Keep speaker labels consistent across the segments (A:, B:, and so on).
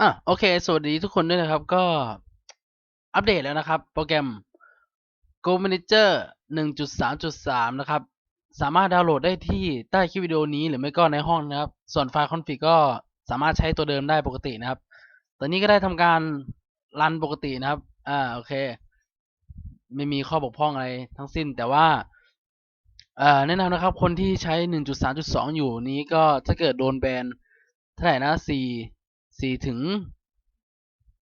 A: อะโอเค สวัสดีทุกคนด้วยนะครับ ก็อัปเดตแล้วนะครับ โปรแกรม Go Manager 1.3.3 นะครับ สามารถดาวน์โหลดได้ที่ใต้คลิปวิดีโอนี้หรือไม่ก็ในห้องนะครับ ส่วนไฟล์คอนฟิกก็สามารถใช้ตัวเดิมได้ปกตินะครับ ตอนนี้ก็ได้ทำการรันปกตินะครับ อ่าโอเค ไม่มีข้อบกพร่องอะไรทั้งสิ้น แต่ว่าเอ่อแนะนำนะครับ คนที่ใช้ 1.3.2 อยู่นี้ก็ถ้าเกิดโดนแบนเท่าไหร่นะสี่ สี่ถึง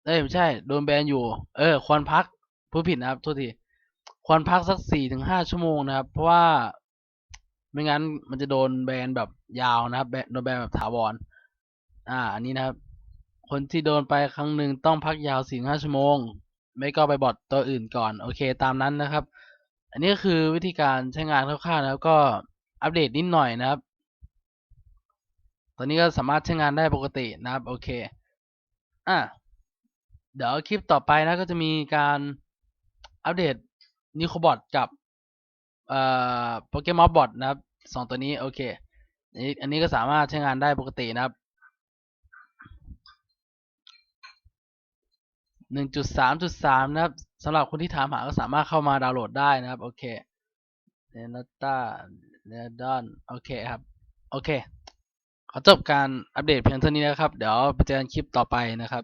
A: เอ้ยไม่ใช่ โดนแบนอยู่ เออ ควรพักผู้ผิดนะครับโทษทีควรพักสักสี่ถึงห้าชั่วโมงนะครับ เพราะว่าไม่งั้นมันจะโดนแบนแบบยาวนะครับแบนโดนแบนแบบถาวร อ่า อันนี้นะครับ คนที่โดนไปครั้งหนึ่งต้องพักยาวสี่ห้าชั่วโมง ไม่ก็ไปบอทตัวอื่นก่อน โอเค ตามนั้นนะครับ อันนี้ก็คือวิธีการใช้งานคร่าวๆนะครับ ก็อัปเดตนิดหน่อยนะครับ ตอนนี้ก็สามารถใช้งานได้ปกตินะครับ โอเค อะ เดี๋ยวคลิปต่อไปนะก็จะมีการอัปเดตนิโคบอทกับเอ่อโปเกมอนบอทนะครับสองตัวนี้ โอเคอันนี้อันนี้ก็สามารถใช้งานได้ปกตินะครับหนึ่งจุดสามจุดสามนะครับสำหรับคนที่ถามหาก็สามารถเข้ามาดาวน์โหลดได้นะครับ โอเคเนนต้าเนดอนโอเคครับ โอเค ขอจบการอัปเดตเพียงเท่านี้นะครับ เดี๋ยวไปเจอกันคลิปต่อไปนะครับ